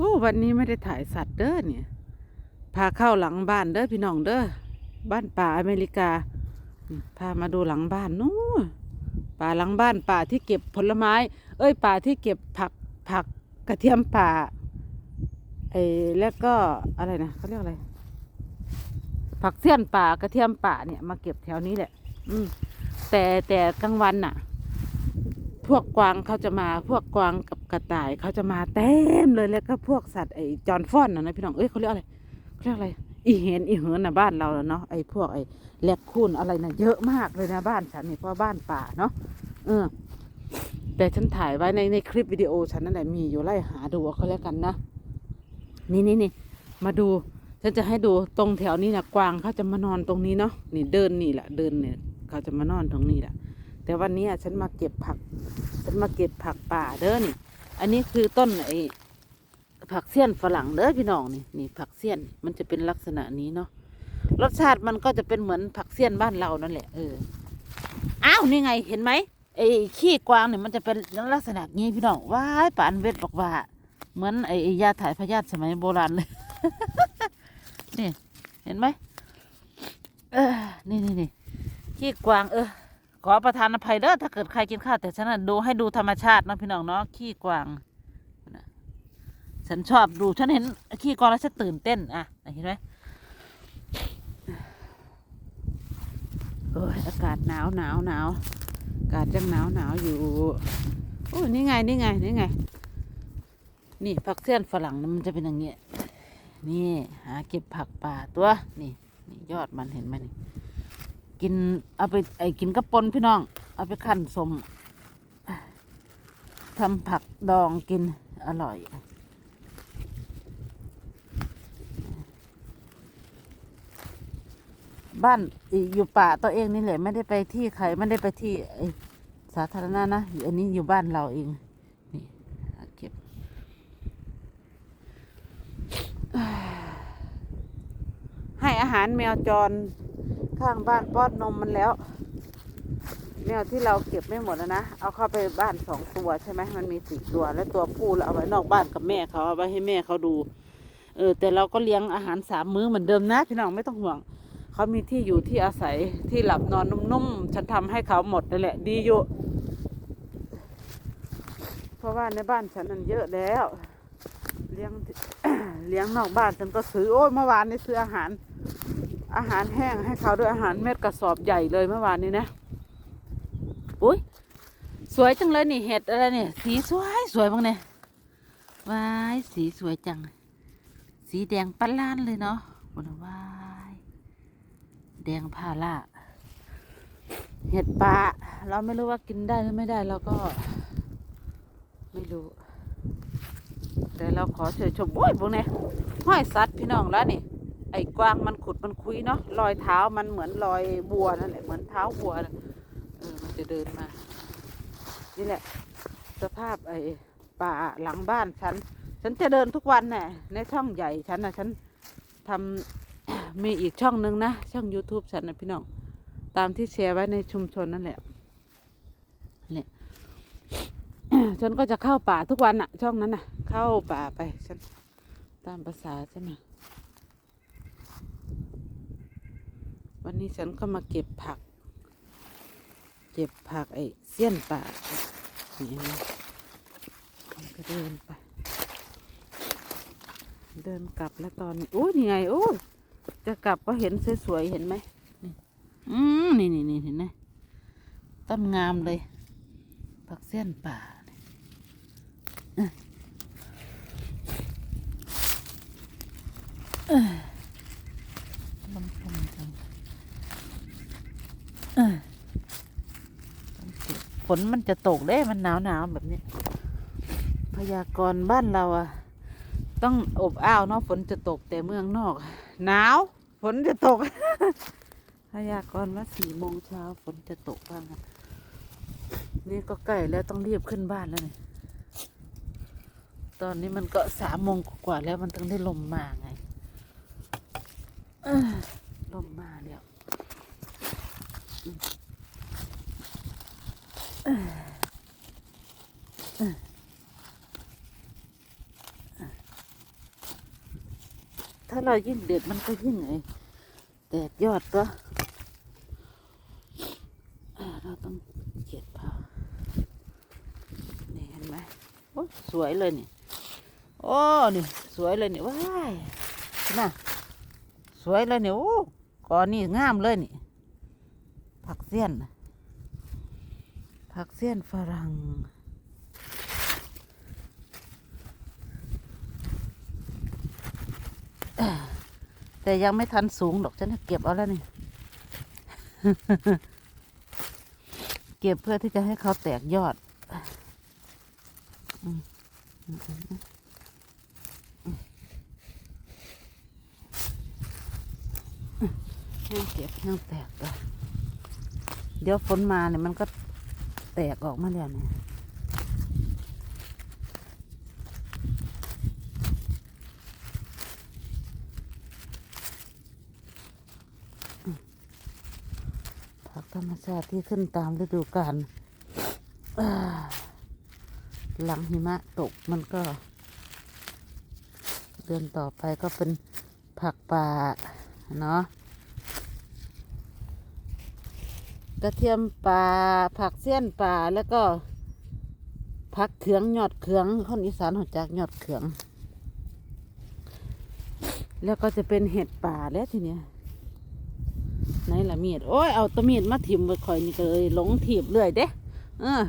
อ้วันนี้ไม่ได้ถ่ายสัตว์เด้อเนี่ย พาเข้าหลังบ้านเด้อพี่น้องเด้อ บ้านป่าอเมริกา พามาดูหลังบ้านนู้นป่าหลังบ้านป่าที่เก็บผลไม้ เอ้ยป่าที่เก็บผักผักกระเทียมป่าไอ้แล้วก็อะไรนะเขาเรียกอะไร ผักเสี้ยนป่ากระเทียมป่าเนี่ยมาเก็บแถวนี้แหละ อืมแต่แต่กลางวันน่ะ พวกกวางเขาจะมาพวกกวางกับกระต่ายเขาจะมาเต็มเลยแล้วก็พวกสัตว์ไอ้จอนฟอนนะนะพี่น้องเอ้ยเขาเรียกอะไรเขาเรียกอะไร อีเห็นอีเหินนะบ้านเราแล้วเนาะไอ้พวกไอ้แลกคูนอะไรนะเยอะมากเลยนะบ้านฉันนี่เพราะบ้านป่าเนาะเออ แต่ฉันถ่ายไว้ในในคลิปวิดีโอฉันนั่นแหละมีอยู่ไล่หาดูเอาเขาแล้วกันนะนี่นี่นี่มาดูฉันจะให้ดูตรงแถวนี้นะกวางเขาจะมานอนตรงนี้เนาะนี่เดินนี่แหละเดินเนี่ยเขาจะมานอนตรงนี้แหละแต่วันนี้อะฉันมาเก็บผัก มาเก็บผักป่าเด้อนี่ อันนี้คือต้นไอ้ผักเสี้ยนฝรั่งเด้อพี่น้องนี่นี่ผักเสี้ยนมันจะเป็นลักษณะนี้เนาะรสชาติมันก็จะเป็นเหมือนผักเสี้ยนบ้านเรานั่นแหละเอออ้าวนี่ไงเห็นไหมไอ้ขี้กวางเนี่ยมันจะเป็นลักษณะนี้พี่น้องว้ายป่านเวทบอกว่า เหมือนไอ้ยาถ่ายพยาธิสมัยโบราณเลยนี่เห็นไหมเออนี่นี่นี่ขี้กวางเออ ขอประทานอภัยเด้อถ้าเกิดใครกินข้าวแต่ฉันน่ะดูให้ดูธรรมชาตินะพี่น้องเนาะขี้กวางฉันชอบดูฉันเห็นขี้กวางแล้วฉันตื่นเต้นอะเห็นไหมโอ้ยอากาศหนาวหนาวหนาวอากาศยังหนาวหนาวอยู่โอ้ยนี่ไงนี่ไงนี่ไง นี่ผักเสี้ยนฝรั่งมันจะเป็นอย่างเงี้ยนี่หาเก็บผักป่าตัวนี่นี่ยอดมันเห็นไหมนี่ กินเอาไปไอ้กินกระปนพี่น้อง เอาไปคั่นสมทำผักดองกินอร่อย บ้านอีอยู่ป่าตัวเองนี่แหละไม่ได้ไปที่ใครไม่ได้ไปที่ไอสาธารณะนะอันนี้อยู่บ้านเราเองนี่เก็บให้อาหารแมวจร ข้างบ้านป้อนนมมันแล้วแมวที่เราเก็บไม่หมดแล้วนะ เอาเข้าไปบ้านสองตัวใช่ไหมมันมีสี่ตัว แล้วตัวผู้เราเอาไว้นอกบ้านกับแม่เขาเอาไว้ให้แม่เขาดู เออ แต่เราก็เลี้ยงอาหารสามมื้อเหมือนเดิมนะพี่น้องไม่ต้องห่วง เขามีที่อยู่ที่อาศัยที่หลับนอนนุ่มๆ ฉันทำให้เขาหมดนั่นแหละ ดีอยู่ เพราะว่าในบ้านฉันนั้นเยอะแล้ว เลี้ยงเลี้ยงนอกบ้านฉันก็ซื้อ โอ้ยเมื่อวานนี้ซื้ออาหาร อาหารแห้งให้เขาด้วยอาหารเม็ดกระสอบใหญ่เลยเมื่อวานนี้นะอุ้ยสวยจังเลยนี่เห็ดอะไรเนี่ยสีสวยสวยบ้างเนี่ยว้ายสีสวยจัง สีแดงปั้นล้านเลยเนาะวันว้ายแดงพาล่าเห็ดป่าเราไม่รู้ว่ากินได้หรือไม่ได้เราก็ ไม่รู้ แต่เราขอเชิญชมโอ้ยพวกเนี้ยห้อยสัตว์พี่น้องแล้วนี่ ไอ้กวางมันขุดมันคุยเนาะรอยเท้ามันเหมือนรอยบัวนั่นแหละเหมือนเท้าบัวเออมันจะเดินมา นี่แหละ สภาพไอ้ป่าหลังบ้านฉัน ฉันจะเดินทุกวันแน่ในช่องใหญ่ฉันนะฉันทำมีอีกช่องหนึ่งนะช่อง YouTube ฉันนะพี่น้องตามที่แชร์ไว้ในชุมชนนั่นแหละเนี่ยฉันก็จะเข้าป่าทุกวันอะช่องนั้นน่ะเข้าป่าไปฉันตามภาษาใช่ไหม วันนี้ฉันก็มาเก็บผัก เก็บผักไอ้เสี้ยนป่านี่นะก็เดินไป เดินกลับแล้วตอนนี้โอ้ยนี่ไงโอ้ยจะกลับก็เห็นสวยๆเห็นไหมนี่อืมนี่นี่นี่เห็นไหมต้นงามเลยผักเสี้ยนป่าเนี่ยเอ้ยลมพลมจัง เออต้องเก็บฝ นมันจะตกเด้มันหนาวหนาวๆแบบนี้ พยากรณ์บ้านเราอะต้องอบอ้าวเนาะฝนจะตกแต่เมืองนอก หนาวฝนจะตก พยากรณ์ว่าสี่โมงเช้าฝนจะตกบ้างนี่ก็ใกล้แล้วต้องรีบขึ้นบ้านแล้วเนี่ยตอนนี้มันก็สามโมงกว่าแล้วมันต้องได้ลมมาไงลมมาแล้ว ต ถ้าเรายิ่งเด็ดมันก็ยิ่งไงแตกยอดก็เราต้องเก็บเอานี่เห็นไหมโอ้สวยเลยนี่ โอ้นี่สวยเลยนี่ว้ายน่ะสวยเลยนี่โอ้ก่อนนี่งามเลยนี่ ผักเสี้ยนผักเสี้ยนฝรั่ง แต่ยังไม่ทันสูงหรอกฉันเก็บเอาแล้วนี่ เก็บเพื่อที่จะให้เขาแตกยอดแห้งเก็บแห้งแตกไปเดี๋ยวฝนมาเนี่ยมันก็แตกออกมาแล้วเนี่ย ผักธรรม ชาติที่ขึ้นตามฤดูกาลหลังหิมะตกมันก็ เดือนต่อไปก็เป็นผักป่าเนาะกระเทียมป่าผักเสี้ยนป่าแล้วก็ผักเขืองยอดเขืองคนอีสานหัวจากยอดเขือง แล้วก็จะเป็นเห็ดป่าแล้วทีเนี้ย ไหนละมีดโอ้ยเอาตะมีดมาถิ่มไว้คอยนี่ก็เลยหลงถีบเรื่อยเด้เออ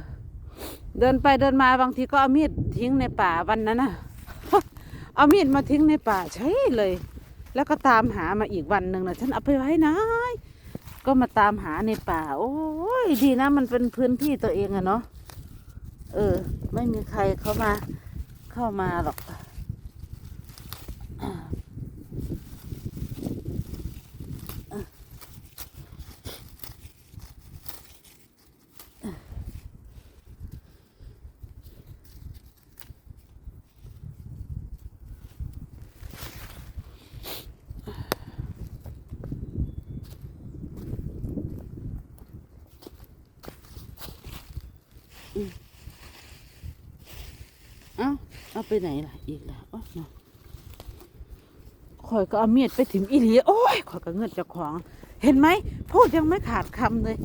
เดินไปเดินมาบางทีก็เอามีดทิ้งในป่าวันนั้นนะเอามีดมาทิ้งในป่าใช่เลย แล้วก็ตามหามาอีกวันหนึ่งนะฉันเอาไปไว้ไหนก็มาตามหาในป่า โอ้ยดีนะ มันเป็นพื้นที่ตัวเองอะเนาะเออ ไม่มีใครเข้ามาเข้ามาหรอก เอาไปไหนล่ะ อีกล่ะโอ้ยเนาะข่อยก็เอาเมีดไปถึงอีหลีโอ้ยข่อยก็เงิดจ้าของ เห็นไหมพูดยังไม่ขาดคำเลย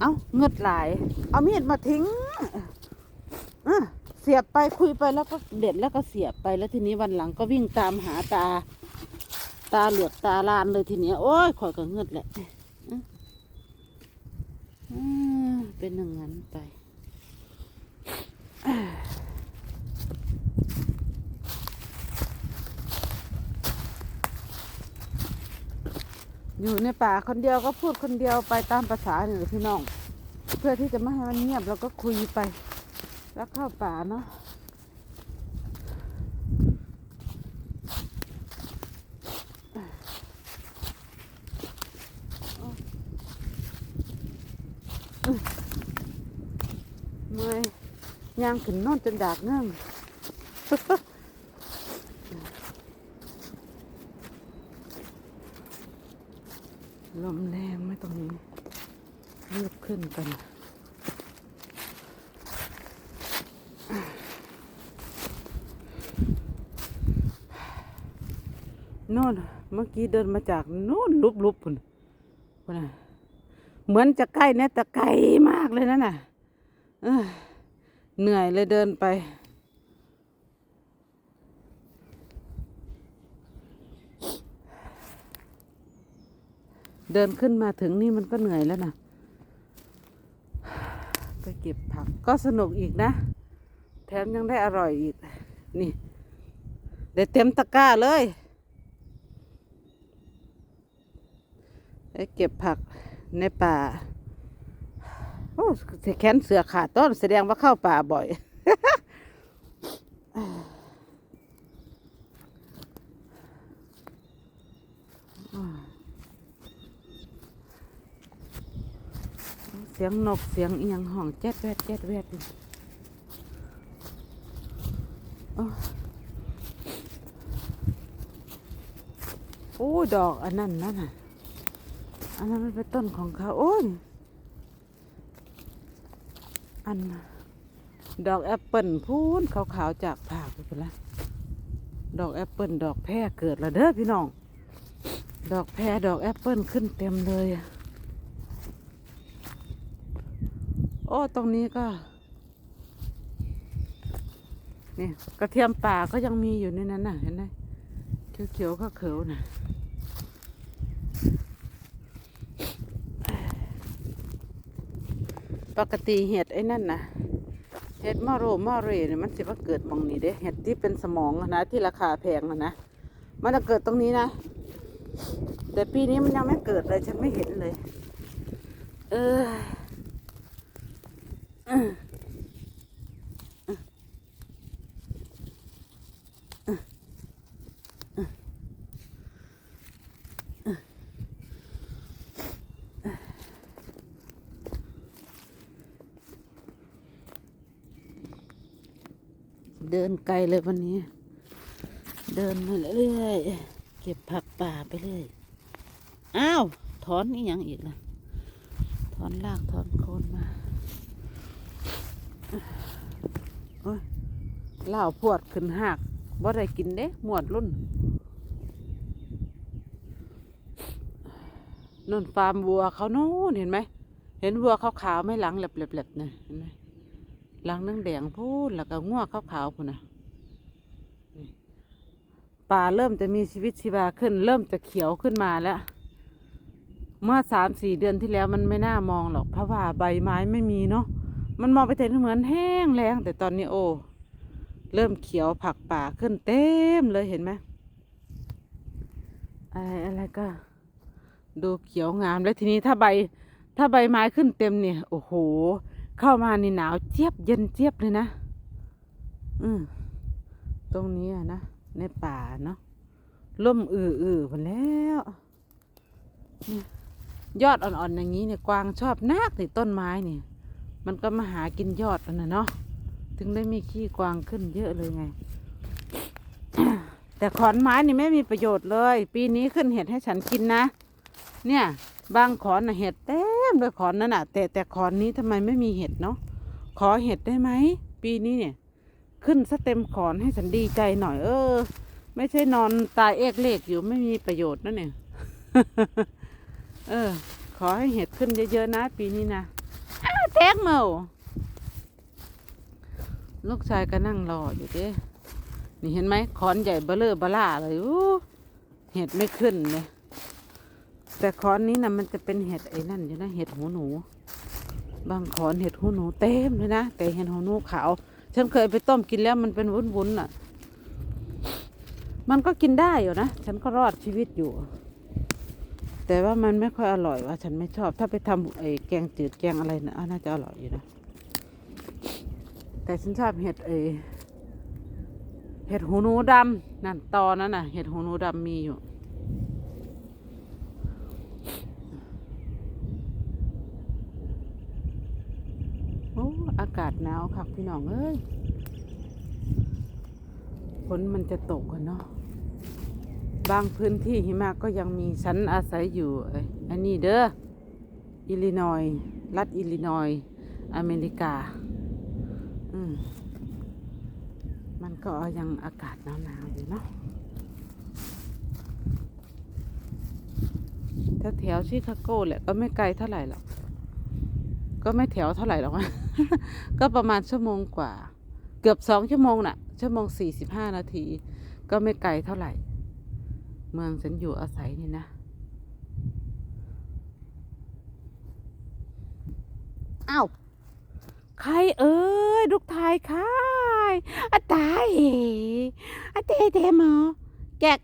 เอาเงิดหลาย เอาเมีดมาทิ้งเออเสียบไปคุยไปแล้วก็เด็ดแล้วก็เสียบไปแล้วทีนี้วันหลังก็วิ่งตามหาตา ตาเหลือกตาลานเลยทีนี้โอ้ยข่อยก็เงิดแหละเป็นอย่างนั้นไป อยู่ในป่าคนเดียวก็พูดคนเดียวไปตามภาษาเนี่ยพี่น้อง เพื่อที่จะไม่ให้มันเงียบเราก็คุยไป แล้วเข้าป่าเนาะเมื่อยย่างขึ้นนอนจนดากเงื่อง ลมแรงไหม่ตรงนี้เลือกขึ้ นกันโน่นเมื่อกี้เดินมาจากโน่นลุบลุบพุ่นพุ่นน่ะเหมือนจะใกล้เนี่ยแต่ไกลมากเลยนั่นน่ะเหนื่อยเลยเดินไป เดินขึ้นมาถึงนี่มันก็เหนื่อยแล้วน่ะ ไปเก็บผักก็สนุกอีกนะ แถมยังได้อร่อยอีก นี่ได้เต็มตะกร้าเลยไปเก็บผักในป่า โอ้แขนเสือขาดต้นแสดงว่าเข้าป่าบ่อย เสียงนกเสียงเอียงห้องแจ๊ดแวดแจ๊ดแวดโอ้ดอกอันนั้นนั่นน่ะอันนั้นมันเป็นต้นของเขาโอ้ยอันดอกแอปเปิลพูนขาวๆจากผากไปละดอกแอปเปิลดอกแพรเกิดแล้วเด้อพี่น้อง ดอกแพรดอกแอปเปิลขึ้นเต็มเลยอะโอ้ตรงนี้ก็นี่กระเทียมป่าก็ยังมีอยู่ในนั้นน่ะเห็นไหมเขียวๆก็เขียวน่ะปกติเห็ดไอ้นั่นนะเห็ดมอโรมอเรเนี่ยมันสิว่าเกิดมองนี้เด้เห็ดที่เป็นสมองนะที่ราคาแพงอะนะมันจะเกิดตรงนี้นะ แต่ปีนี้มันยังไม่เกิดเลยฉันไม่เห็นเลย เอออเดิน ไกลเลยวันนี้ เดินมาเรื่อยๆเก็บผักป่าไปเรื่อยอ้าวถอนนี่ยังอีกล่ะถอนรากถอนโคนมาโอ้ยเล้าพวดขึ้นหักบ่ได้กินเด้หมวดรุ่นนุ่นฟาร์มวัวเขาโน่นเห็นไหม เห็นวัวขาวๆไหม่หลังแหลบๆๆนะเห็นไหมหลังนั่งแดงพูดแล้วก็ง่วขาวๆพูนนะ ป่าเริ่มจะมีชีวิตชีวาขึ้น เริ่มจะเขียวขึ้นมาแล้ว เมื่อสามสี่เดือนที่แล้วมันไม่น่ามองหรอกเพราะว่าใบไม้ไม่มีเนาะมันมองไปแต่เหมือนแห้งแล้งแต่ตอนนี้โอ้เริ่มเขียวผักป่าขึ้นเต็มเลยเห็นไหมอะไรอะไรก็ ดูเขียวงามแล้วทีนี้ถ้าใบ ถ้าใบไม้ขึ้นเต็มเนี่ย โอ้โห เข้ามาในหนาวเจี๊ยบเย็นเจี๊ยบเลยนะ อืมตรงนี้อะนะ ในป่าเนาะร่มอืออือหมดแล้วยอดอ่อนๆอย่างนี้เนี่ยกวางชอบนักในต้นไม้เนี่ย มันก็มาหากินยอดมันนะเนาะถึงได้มีขี้กวางขึ้นเยอะเลยไง แต่ขอนไม้นี่ไม่มีประโยชน์เลย ปีนี้ขึ้นเห็ดให้ฉันกินนะ เนี่ย บางขอนน่ะเห็ดเต็มเลยขอนนั่นน่ะ แต่แต่ขอนนี้ทำไมไม่มีเห็ดเนาะขอเห็ดได้ไหมปีนี้เนี่ย ขึ้นซะเต็มขอนให้ฉันดีใจหน่อย เออ ไม่ใช่นอนตายเอกเลกอยู่ไม่มีประโยชน์นั่นเนี่ยเออ ขอให้เห็ดขึ้นเยอะๆนะ ปีนี้นะอ้าวแตงโมลูกชายก็นั่งรออยู่เด้นี่เห็นไหมขอนใหญ่เบลเลอร์เบล่าเลยเห็ดไม่ขึ้นเลยแต่ขอนนี้นะมันจะเป็นเห็ดไอ้นั่นอยู่นะเห็ดหูหนู บางขอนเห็ดหูหนูเต็มเลยนะแต่เห็ดหูหนูขาว ฉันเคยไปต้มกินแล้วมันเป็นวุ้นๆอะ มันก็กินได้อยู่นะ ฉันก็รอดชีวิตอยู่ แต่ว่ามันไม่ค่อยอร่อยว่า ฉันไม่ชอบ ถ้าไปทำไอ้แกงจืดแกงอะไรนะอะน่าจะอร่อยอยู่นะ แต่ฉันชอบเห็ดไอ้เห็ดหูหนูดำนั่นตอนั้นน่ะ เห็ดหูหนูดำมีอยู่ โอากาศหนาวครับพี่น้องเอ้ยฝนมันจะตกกันเนาะบางพื้นที่หิมะก็ยังมีฉันอาศัยอยู่อันนี้เด้ออิลลินอยรัฐอิลลินอยอเมริกา อืมมันก็ยังอากาศหนาวๆอยู่เนาะแถวแถวชิคาโกแหละก็ไม่ไกลเท่าไหร่หรอก ก็ไม่แถวเท่าไหร่หรอกก็ประมาณชั่วโมงกว่า เกือบสองชั่วโมงน่ะ ชั่วโมงสี่สิบห้านาที ก็ไม่ไกลเท่าไหร่ เมืองฉันอยู่อาศัยนี่นะอ้าวใครเอ้ยลูกทายใครอะตายอะเตเตหมอแกก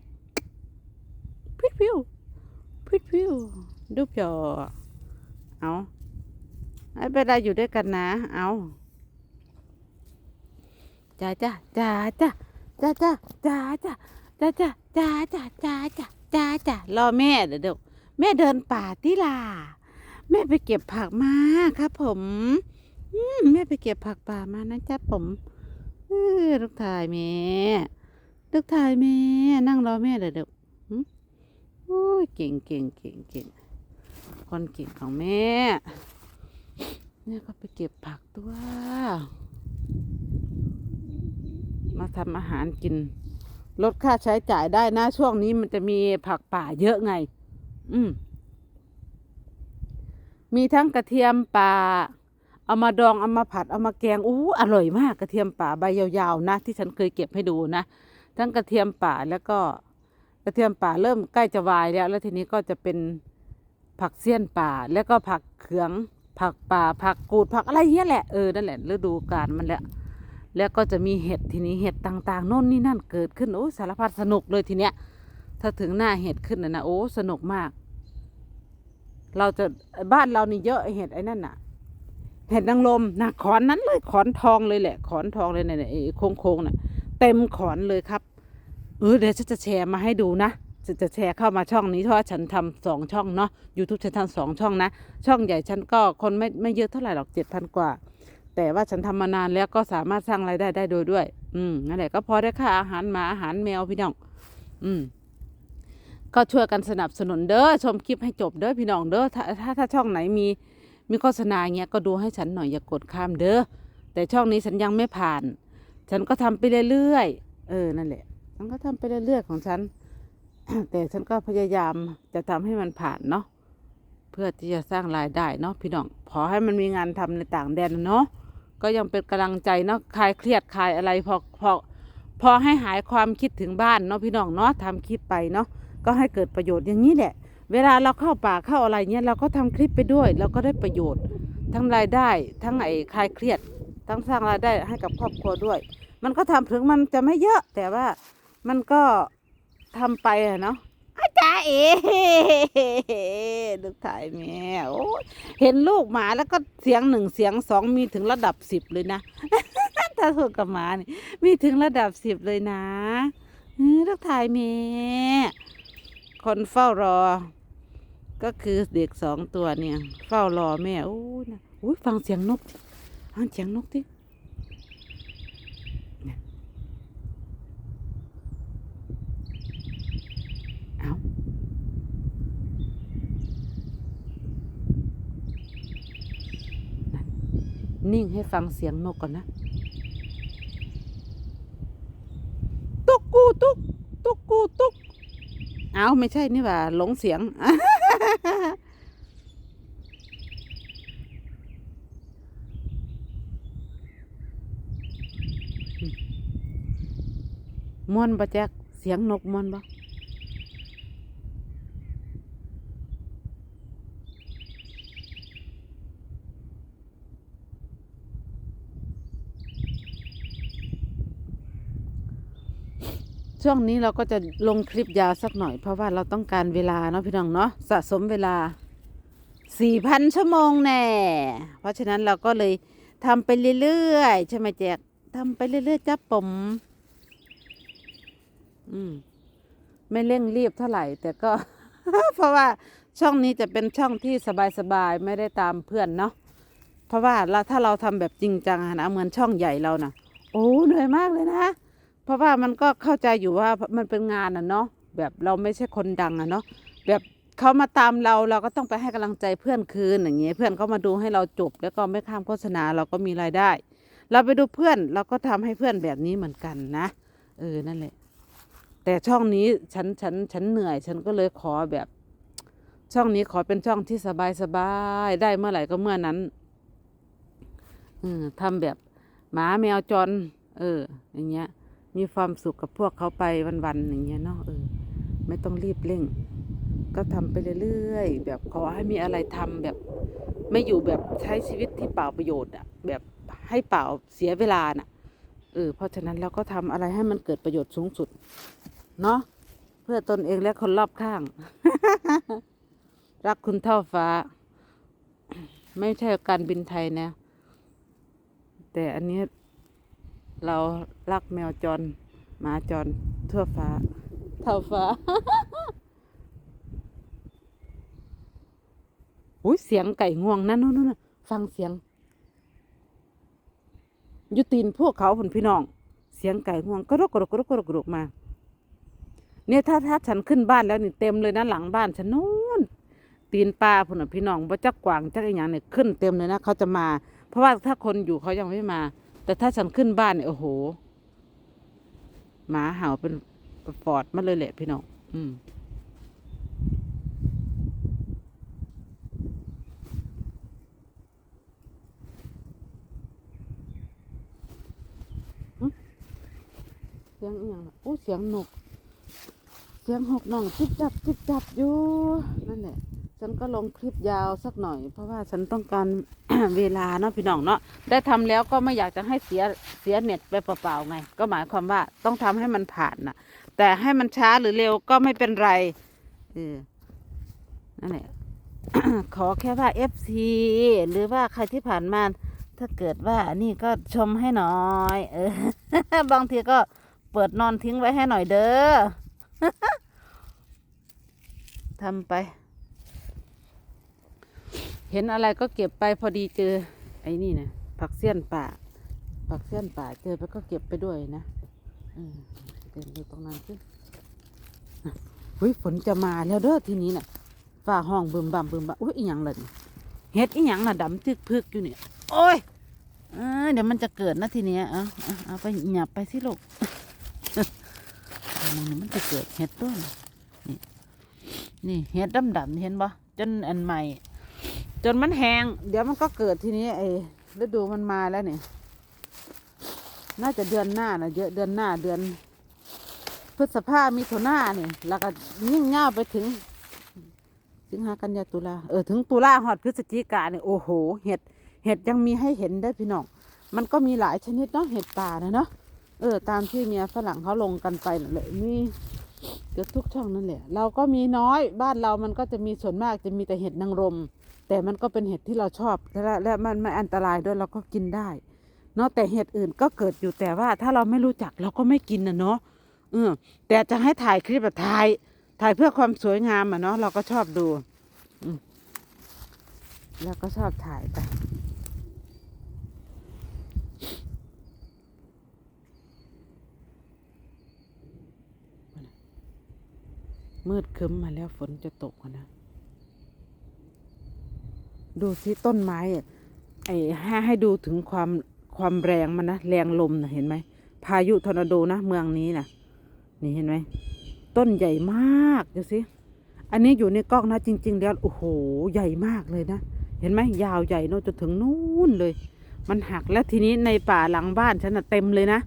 พิดพิวพิดพิวดูเปล่าเอา ไม่เป็นไรอยู่ด้วยกันนะ เอาจ้าจ้าจ้าจ้าจ้าจ้าจ้าจ้าจ้าจ้าจ้าจ้าจ้าจ้าจ้าจ้ารอแม่เดี๋ยวเดี๋ยวแม่เดินป่าที่ล่ะแม่ไปเก็บผักมาครับผม อืมแม่ไปเก็บผักป่ามานะจ๊ะผมเออลูกทายแม่ลูกทายแม่นั่งรอแม่เดี๋ยวเดี๋ยวหึโอ้ยเก่งเก่งเก่งเก่งคนเก่งของแม่ แม่ยก็ไปเก็บผักตัว มาทำอาหารกิน ลดค่าใช้จ่ายได้นะ ช่วงนี้มันจะมีผักป่าเยอะไง อืม มีทั้งกระเทียมป่า เอามาดอง เอามาผัด เอามาแกง อู้อร่อยมาก กระเทียมป่าใบยาวๆนะ ที่ฉันเคยเก็บให้ดูนะ ทั้งกระเทียมป่าแล้วก็กระเทียมป่าเริ่มใกล้จะวายแล้ว แล้วทีนี้ก็จะเป็นผักเสี้ยนป่า แล้วก็ผักเขือง ผักป่าผักกูดผักอะไรเงี้ยแหละเออนั่นแหละฤดูกาลมันแหละแล้วก็จะมีเห็ดทีนี้เห็ดต่างๆโน่นนี่นั่นเกิดขึ้นโอ้สารพัดสนุกเลยทีเนี้ย ถ้าถึงหน้าเห็ดขึ้นนะนะโอ้สนุกมาก เราจะบ้านเรานี่เยอะเห็ดไอ้นั่นน่ะ เห็ดนางลมนะขอนนั้นเลยขอนทองเลยแหละ ขอนทองเลยเนี่ยโค้งๆน่ะเต็มขอนเลยครับเออเดี๋ยวฉันจะแชร์มาให้ดูนะ จะจะแชร์เข้ามาช่องนี้เพราะว่าฉันทำสองช่องเนาะ YouTube ฉันทำสองช่องนะ ช่องใหญ่ฉันก็คนไม่ไม่เยอะเท่าไหร่หรอกเจ็ดพันกว่า แต่ว่าฉันทำมานานแล้วก็สามารถสร้างรายได้ได้โดยด้วย อืมนั่นแหละก็พอได้ค่าอาหารหมาอาหารแมวพี่น้อง อืมก็ช่วยกันสนับสนุนเด้อชมคลิปให้จบเด้อพี่น้องเด้อถ้าถ้าถ้าช่องไหนมีมีโฆษณาเงี้ยก็ดูให้ฉันหน่อยอย่ากดข้ามเด้อแต่ช่องนี้ฉันยังไม่ผ่าน ฉันก็ทำไปเรื่อยๆเออนั่นแหละฉันก็ทำไปเรื่อยๆของฉัน แต่ฉันก็พยายามจะทำให้มันผ่านเนาะเพื่อที่จะสร้างรายได้เนาะพี่น้องขอให้มันมีงานทำในต่างแดนเนาะก็ยังเป็นกำลังใจเนาะคลายเครียดคลายอะไรพอพอพอให้หายความคิดถึงบ้านเนาะพี่น้องเนาะทำคลิปไปเนาะก็ให้เกิดประโยชน์อย่างนี้แหละ เวลาเราเข้าป่าเข้าอะไรเงี้ยเราก็ทำคลิปไปด้วย เราก็ได้ประโยชน์ ทั้งรายได้ ทั้งไอ้คลายเครียด ทั้งสร้างรายได้ให้กับครอบครัวด้วย มันก็ทำถึงมันจะไม่เยอะแต่ว่ามันก็ ทำไปอะเนาะอาจารย์เอลูกถ่ายแม่โอ้เห็นลูกหมาแล้วก็เสียงหนึ่งเสียงสองมีถึงระดับสิบเลยนะ ถ้าพูดกับหมานี่มีถึงระดับสิบเลยนะลูกถ่ายแม่คนเฝ้ารอ ก็คือเด็กสองตัวเนี่ย เฝ้ารอแม่โอ้ยนะอุ้ยฟังเสียงนกฟังเสียงนกดิ เอานั่น นิ่งให้ฟังเสียงนกก่อนนะ ตุกกูตุก ตุกกูตุก เอาไม่ใช่นี่ว่าหลงเสียง มวนบ่แจ๊กเสียงนกมวนบ่ ช่วงนี้เราก็จะลงคลิปยาวสักหน่อย เพราะว่าเราต้องการเวลาเนาะพี่น้องเนาะสะสมเวลาสี่พันชั่วโมงแน่ เพราะฉะนั้นเราก็เลยทำไปเรื่อยๆ ใช่ไหมแจกทำไปเรื่อยๆจับผมอืมไม่เร่งรีบเท่าไหร่ แต่ก็ เพราะว่าช่องนี้จะเป็นช่องที่สบายๆไม่ได้ตามเพื่อนเนาะเพราะว่าเราถ้าเราทำแบบจริงจังนะเหมือนช่องใหญ่เรานะ่ะ โอ้เหนื่อยมากเลยนะ เพราะว่ามันก็เข้าใจอยู่ว่ามันเป็นงานอะเนาะแบบเราไม่ใช่คนดังอะเนาะแบบเขามาตามเราเราก็ต้องไปให้กำลังใจเพื่อนคืนอย่างเงี้ยเพื่อนเขามาดูให้เราจบ แล้วก็ไม่ข้ามโฆษณาเราก็มีรายได้ เราไปดูเพื่อนเราก็ทำให้เพื่อนแบบนี้เหมือนกันนะ เออนั่นแหละ แต่ช่องนี้ฉันฉันฉันเหนื่อย ฉันก็เลยขอแบบ ช่องนี้ขอเป็นช่องที่สบายสบายๆได้เมื่อไหร่ก็เมื่อนั้นเออทำแบบหมาแมวจร เออ อย่างเงี้ย มีความสุขกับพวกเขาไปวันๆอย่างเงี้ยเนาะเออไม่ต้องรีบเร่ง ก็ทำไปเรื่อยๆแบบขอให้มีอะไรทำแบบ ไม่อยู่แบบใช้ชีวิตที่เปล่าประโยชน์อะแบบให้เปล่าเสียเวลาน่ะเออเพราะฉะนั้นเราก็ทำอะไรให้มันเกิดประโยชน์สูงสุด เนาะเพื่อตนเองและคนรอบข้าง รักคุณเท่าฟ้า ไม่ใช่การบินไทยนะ แต่อันนี้ เรารักแมวจรหมาจรทั่วฟ้า เท่าฟ้าอุ้ยเสียงไก่ง่วงนั่นนู่นนู่นฟังเสียงยุตีนพวกเขาผนพี่น้อง เสียงไก่ง่วงก็รกกรกกรกกรกกรกมา เนี่ยถ้าถ้าฉันขึ้นบ้านแล้วนี่เต็มเลยนะหลังบ้านฉันนู่นตีนปลาพุ่นพี่น้องบ่จักกวางจักอีหยังเนี่ยขึ้นเต็มเลยนะเขาจะมา เพราะว่าถ้าคนอยู่เขายังไม่มา แต่ถ้าฉันขึ้นบ้านเนี่ยโอ้โหหมาเห่าเป็นฟอร์ดมาเลยแหละพี่น้องอืมเสียงอย่างโอ้เสียงนก เสียงหกน้องจิบจับจิบจับอยู่นั่นแหละ ฉันก็ลงคลิปยาวสักหน่อย เพราะว่าฉันต้องการ เวลาเนาะพี่น้องเนาะได้ทำแล้วก็ไม่อยากจะให้เสียเสียเน็ตไปเปล่าๆไง ก็หมายความว่าต้องทำให้มันผ่านน่ะแต่ให้มันช้าหรือเร็วก็ไม่เป็นไรเออนั่นแหละ ขอแค่ว่า FC หรือว่าใครที่ผ่านมาถ้าเกิดว่านี่ก็ชมให้หน่อย เออบางทีก็เปิดนอนทิ้งไว้ให้หน่อยเด้อทำไป เห็นอะไรก็เก็บไปพอดีเจอ ไอ้นี่นะผักเสี้ยนป่า ผักเสี้ยนป่าเจอไปก็เก็บไปด้วยนะเออเดินดูตรงนั้นสิเฮ้ยฝนจะมาแล้วเด้อทีนี้น่ะฝ่าห้องบึมบั่มบึมบ่มอุ้ยอีหยังล่นเฮ็ดอีหยังน่ะดำจึกพึกอยู่เนี่ยโอ้ยเออเดี๋ยวมันจะเกิดนะทีเนี้ยเอาเอาเอาไปหยับไปสิลูกมันมันจะเกิดเห็ดต้นนี่นี่เห็ดดำดำๆเห็นปะจนอันใหม่ จนมันแห้งเดี๋ยวมันก็เกิดทีนี้ไอ้ฤดูมันมาแล้วเนี่ยน่าจะเดือนหน้านะเยอะเดือนหน้าเดือน พฤษภามิถุนาเนี่ยแล้วก็ยิ่งเง่าไปถึงสิงหากันยาตุลาเออถึงตุลาหอดพฤศจิกาเนี่ยโอ้โห เห็ดเห็ดยังมีให้เห็นได้พี่น้องมันก็มีหลายชนิดเนาะเห็ดป่านะเนาะเออ ตามที่เมียฝรั่งเขาลงกันไปนั่นแหละมีเกือบทุกช่องนั่นแหละ เราก็มีน้อยบ้านเรามันก็จะมีส่วนมากจะมีแต่เห็ดนางรม แต่มันก็เป็นเห็ดที่เราชอบและและมันไม่อันตรายด้วยเราก็กินได้ เนาะแต่เห็ดอื่นก็เกิดอยู่แต่ว่าถ้าเราไม่รู้จักเราก็ไม่กินนะเนาะเออแต่จะให้ถ่ายคลิปแบบถ่ายถ่ายเพื่อความสวยงามอะเนาะเราก็ชอบดูอแล้วก็ชอบถ่ายไปมืดคึ้มมาแล้วฝนจะตกนะ ดูสิต้นไม้ไอ้ให้ให้ดูถึงความความแรงมันนะแรงลมนะเห็นไหมพายุทอร์นาโดนะเมืองนี้นะนี่เห็นไหมต้นใหญ่มากดูสิอันนี้อยู่ในกล้องนะจริง ๆ แล้วโอ้โหใหญ่มากเลยนะเห็นไหมยาวใหญ่โน่นจนถึงนู่นเลย มันหักแล้วทีนี้ในป่าหลังบ้านฉันน่ะเต็มเลยนะ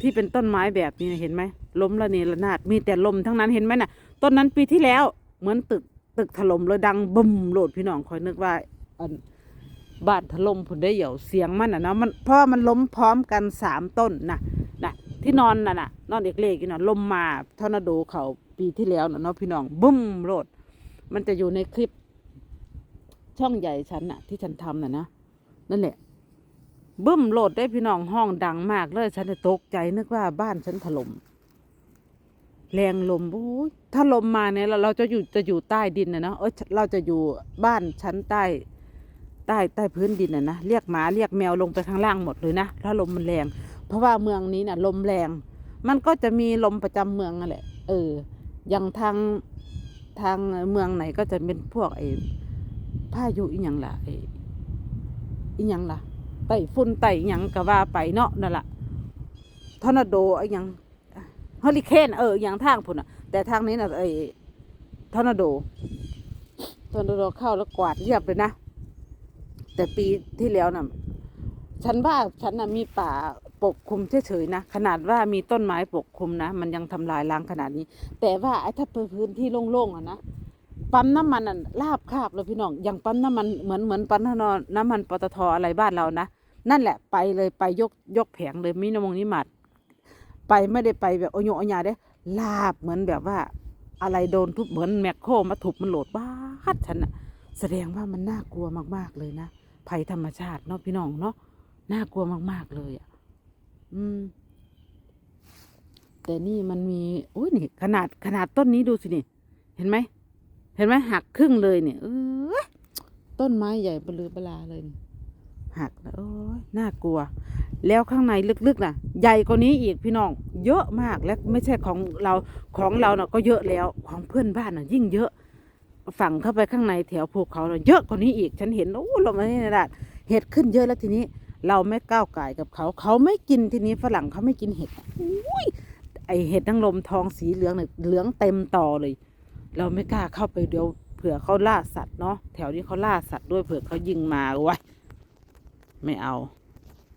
ที่เป็นต้นไม้แบบนี้นะเห็นไหมล้มละเนระนาดมีแต่ลมทั้งนั้นเห็นไหมน่ะต้นนั้นปีที่แล้วเหมือนตึกตึกถล่มเลยดังบึมโหลดพี่น้องคอยนึกว่า อันบ้านถล่มผลได้เหี่ยวเสียงมันอะเนาะมันเพราะมันล้มพร้อมกันสามต้นนะนะที่นอนน่ะนะนอนเอกเลกอยู่น่ะลมมาทอร์นาโดเขาปีที่แล้วน่ะเนาะพี่น้องบึ้มโหลดมันจะอยู่ในคลิป ช่องใหญ่ฉันน่ะ ที่ฉันทำน่ะนะนั่นแหละบึ้มโหลดได้พี่น้องห้องดังมากเลย ฉันตกใจนึกว่าบ้านฉันถล่มแรงลมโอ้ยถ้าลมมาเนี่ยเราเราจะอยู่จะอยู่ใต้ดินนะเนาะเอยเราจะอยู่บ้านชั้นใต้ ใต้ใต้พื้นดินนะนะเรียกหมาเรียกแมวลงไปข้างล่างหมดเลยนะถ้าลมมันแรง เพราะว่าเมืองนี้น่ะลมแรง มันก็จะมีลมประจำเมืองนั่นแหละ เออ อย่างทางทางเมืองไหนก็จะเป็นพวกไอ้พายุอีหยังล่ะไอ้อีหยังล่ะไต้ฝุ่นไต้อีหยังก็ว่าไปเนาะนั่นล่ะทอร์นาโดไอ้หยังเฮอริเคนเอออย่างทางพุ่นอะ แต่ทางนี้น่ะไอ้ทอร์นาโดทอร์นาโดเข้าแล้วกวาดเรียบเลยนะ แต่ปีที่แล้วน่ะฉันว่าฉันน่ะมีป่าปกคลุมเฉยๆนะขนาดว่ามีต้นไม้ปกคลุมนะ มันยังทำลายล้างขนาดนี้ แต่ว่าไอ้ถ้าเป็นพื้นที่โล่งๆอะนะปั๊มน้ำมันอะลาบคาบเลยพี่น้องอย่างปั๊มน้ำมันเหมือนเหมือนปั๊มน้ำมันน้ำมันปตทอะไรบ้านเรานะนั่นแหละไปเลยไปยกยกแผงเลยมีนมงนิมัดไปไม่ได้ไปแบบโอโยโอยาเด้ลาบเหมือนแบบว่า อะไรโดนทุบเหมือนแมคโครมาทุบมันโหลดบ้าดฉันอะแสดงว่ามันน่ากลัวมากๆเลยนะ ภัยธรรมชาติเนาะพี่น้องเนาะน่ากลัวมาก ๆ เลยอะ อืม แต่นี่มันมีโอ้ยนี่ ขนาดขนาดต้นนี้ดูสินี่ เห็นไหม เห็นไหมหักครึ่งเลยเนี่ยเออต้นไม้ใหญ่เบลือเบลาเลยหักแล้วโอ้ยน่ากลัว แล้วข้างในลึกๆน่ะ ใหญ่กว่านี้อีกพี่น้อง เยอะมากและไม่ใช่ของเราของเราเนาะก็เยอะแล้วของเพื่อนบ้านน่ะ ยิ่งเยอะ ฝั่งเข้าไปข้างในแถวภูเขาเนาะเยอะกว่านี้อีก ฉันเห็นโอ้ลงมานี่นะเห็ดขึ้นเยอะแล้วทีนี้ เราไม่ก้าวไก่กับเขา เขาไม่กินทีนี้ฝรั่งเขาไม่กินเห็ดอุ้ยไอเห็ดนางรมทองสีเหลืองเนี่ยเหลืองเต็มต่อเลย เราไม่กล้าเข้าไปเดี๋ยวเผื่อเขาล่าสัตว์เนาะแถวนี้เขาล่าสัตว์ด้วยเผื่อเขายิงมาไว้ไม่เอา